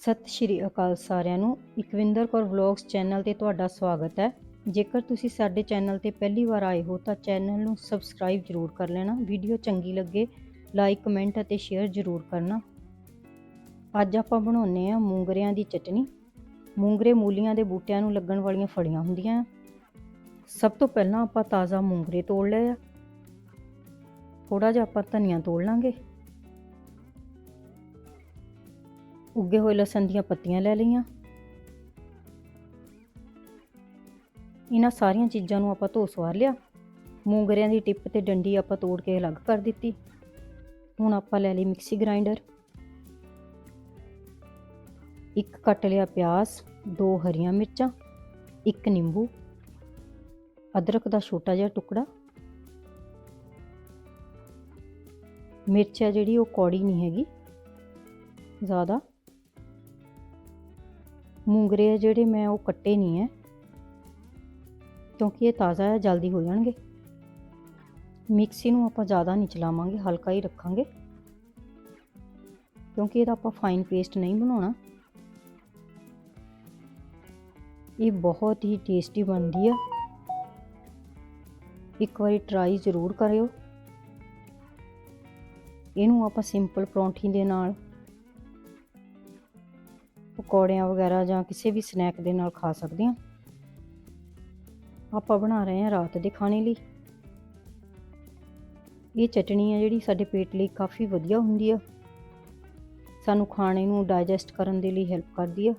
ਸਤਿ ਸ਼੍ਰੀ ਅਕਾਲ ਸਾਰਿਆਂ ਨੂੰ। ਇਕਵਿੰਦਰ ਕੌਰ ਵਲੌਗਸ ਚੈਨਲ ਤੇ ਤੁਹਾਡਾ ਸਵਾਗਤ ਹੈ। ਜੇਕਰ ਤੁਸੀਂ ਸਾਡੇ ਚੈਨਲ ਤੇ ਪਹਿਲੀ ਵਾਰ ਆਏ ਹੋ ਤਾਂ ਚੈਨਲ ਨੂੰ ਸਬਸਕ੍ਰਾਈਬ ਜ਼ਰੂਰ ਕਰ ਲੈਣਾ। ਵੀਡੀਓ ਚੰਗੀ ਲੱਗੇ, ਲਾਈਕ, ਕਮੈਂਟ ਅਤੇ ਸ਼ੇਅਰ ਜ਼ਰੂਰ ਕਰਨਾ। ਅੱਜ ਆਪਾਂ ਬਣਾਉਨੇ ਆ ਮੂੰਗਰਿਆਂ ਦੀ ਚਟਨੀ। ਮੂੰਗਰੇ ਮੂਲੀਆਂ ਦੇ ਬੂਟਿਆਂ ਨੂੰ ਲੱਗਣ ਵਾਲੀਆਂ ਫੜੀਆਂ ਹੁੰਦੀਆਂ ਸਭ ਤੋਂ ਪਹਿਲਾਂ ਆਪਾਂ ਤਾਜ਼ਾ ਮੂੰਗਰੇ ਤੋੜ ਲਏ ਆ। ਥੋੜਾ ਜਿਹਾ ਆਪਾਂ ਧਨੀਆ ਤੋੜ ਲਾਂਗੇ। ਉੱਗੇ ਹੋਏ ਲਸਣ ਦੀਆਂ ਪੱਤੀਆਂ ਲੈ ਲਈਆਂ। ਇਹਨਾਂ ਸਾਰੀਆਂ ਚੀਜ਼ਾਂ ਨੂੰ ਆਪਾਂ ਧੋ ਸਵਾਰ ਲਿਆ। ਮੂੰਗਰਿਆਂ ਦੀ ਟਿੱਪ ਤੇ ਡੰਡੀ ਆਪਾਂ ਤੋੜ ਕੇ ਅਲੱਗ ਕਰ ਦਿੱਤੀ। ਹੁਣ ਆਪਾਂ ਲੈ ਲਈ ਮਿਕਸੀ ਗ੍ਰਾਈਂਡਰ। ਇੱਕ ਕੱਟ ਲਿਆ ਪਿਆਜ਼, ਦੋ ਹਰੀਆਂ ਮਿਰਚਾਂ, ਇੱਕ ਨਿੰਬੂ, ਅਦਰਕ ਦਾ ਛੋਟਾ ਜਿਹਾ ਟੁਕੜਾ। ਮਿਰਚ ਹੈ ਜਿਹੜੀ ਉਹ ਕੌੜੀ ਨਹੀਂ ਹੈਗੀ, ਜ਼ਿਆਦਾ। ਮੂੰਗਰੇ ਆ ਜਿਹੜੇ ਮੈਂ ਉਹ ਕੱਟੇ ਨਹੀਂ ਹੈ ਕਿਉਂਕਿ ਇਹ ਤਾਜ਼ਾ ਹੈ ਜਲਦੀ ਹੋ ਜਾਣਗੇ। ਮਿਕਸੀ ਨੂੰ ਆਪਾਂ ਜ਼ਿਆਦਾ ਨਹੀਂ ਚਲਾਵਾਂਗੇ, ਹਲਕਾ ਹੀ ਰੱਖਾਂਗੇ। ਕਿਉਂਕਿ ਇਹਦਾ ਆਪਾਂ ਫਾਈਨ ਪੇਸਟ ਨਹੀਂ ਬਣਾਉਣਾ। ਇਹ ਬਹੁਤ ਹੀ ਟੇਸਟੀ ਬਣਦੀ ਆ। ਇੱਕ ਵਾਰੀ ਟਰਾਈ ਜ਼ਰੂਰ ਕਰਿਓ। ਇਹਨੂੰ ਆਪਾਂ ਸਿੰਪਲ ਪਰੌਂਠੀ ਦੇ ਨਾਲ ਪਕੌੜਿਆਂ ਵਗੈਰਾ ਜਾਂ ਕਿਸੇ ਵੀ ਸਨੈਕ ਦੇ ਨਾਲ ਖਾ ਸਕਦੇ ਹਾਂ। ਆਪਾਂ ਬਣਾ ਰਹੇ ਹਾਂ ਰਾਤ ਦੇ ਖਾਣੇ ਲਈ। ਇਹ ਚਟਣੀ ਆ ਜਿਹੜੀ ਸਾਡੇ ਪੇਟ ਲਈ ਕਾਫੀ ਵਧੀਆ ਹੁੰਦੀ ਆ। ਸਾਨੂੰ ਖਾਣੇ ਨੂੰ ਡਾਈਜੈਸਟ ਕਰਨ ਦੇ ਲਈ ਹੈਲਪ ਕਰਦੀ ਆ।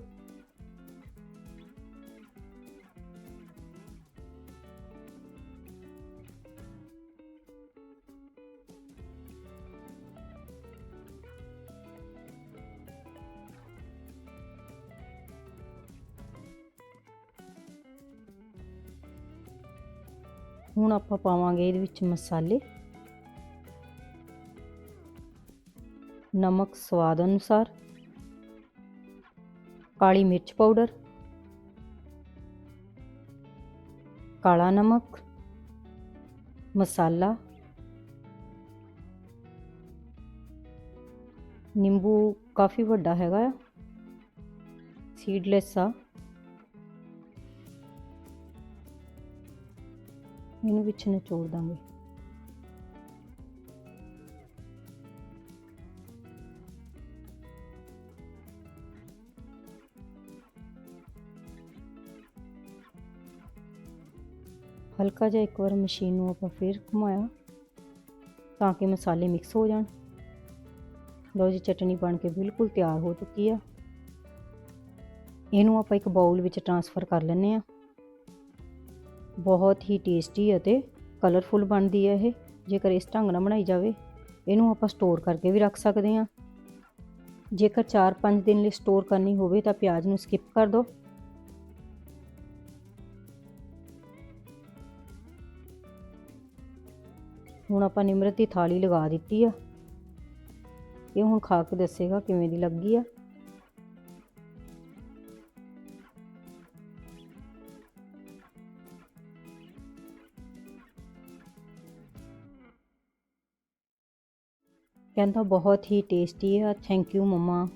ਹੁਣ ਆਪਾਂ ਪਾਵਾਂਗੇ ਇਹਦੇ ਵਿੱਚ ਮਸਾਲੇ। ਨਮਕ ਸਵਾਦ ਅਨੁਸਾਰ। ਕਾਲੀ ਮਿਰਚ ਪਾਊਡਰ। ਕਾਲਾ ਨਮਕ। ਮਸਾਲਾ। ਨਿੰਬੂ ਕਾਫੀ ਵੱਡਾ ਹੈਗਾ ਆ। ਸੀਡਲੈਸ ਆ। ਇਹਨੂੰ ਵਿੱਚ ਨਿਚੋੜ ਦਾਂਗੇ। ਹਲਕਾ ਜਿਹਾ ਇੱਕ ਵਾਰ ਮਸ਼ੀਨ ਨੂੰ ਆਪਾਂ ਫੇਰ ਘੁਮਾਇਆ ਤਾਂ ਕਿ ਮਸਾਲੇ ਮਿਕਸ ਹੋ ਜਾਣ। ਲਓ ਜੀ, ਚਟਨੀ ਬਣ ਕੇ ਬਿਲਕੁਲ ਤਿਆਰ ਹੋ ਚੁੱਕੀ ਆ। ਇਹਨੂੰ ਆਪਾਂ ਇੱਕ ਬਾਉਲ ਵਿੱਚ ਟਰਾਂਸਫਰ ਕਰ ਲੈਂਦੇ ਆ ਬਹੁਤ ਹੀ ਟੇਸਟੀ ਅਤੇ ਕਲਰਫੁਲ ਬਣਦੀ ਹੈ ਇਹ। ਜੇਕਰ ਇਸ ਢੰਗ ਨਾਲ ਬਣਾਈ ਜਾਵੇ, ਇਹਨੂੰ ਆਪਾਂ ਸਟੋਰ ਕਰਕੇ ਵੀ ਰੱਖ ਸਕਦੇ ਹਾਂ। ਜੇਕਰ 4-5 ਦਿਨ ਲਈ ਸਟੋਰ ਕਰਨੀ ਹੋਵੇ ਤਾਂ ਪਿਆਜ਼ ਨੂੰ ਸਕਿਪ ਕਰ ਦਿਓ। ਹੁਣ ਆਪਾਂ ਨਿਮਰਤ ਦੀ ਥਾਲੀ ਲਗਾ ਦਿੱਤੀ ਆ। ਇਹ ਹੁਣ ਖਾ ਕੇ ਦੱਸੇਗਾ ਕਿਵੇਂ ਦੀ ਲੱਗੀ ਆ। ਕਹਿੰਦਾ ਬਹੁਤ ਹੀ ਟੇਸਟੀ ਆ ਥੈਂਕ ਯੂ ਮਮਾ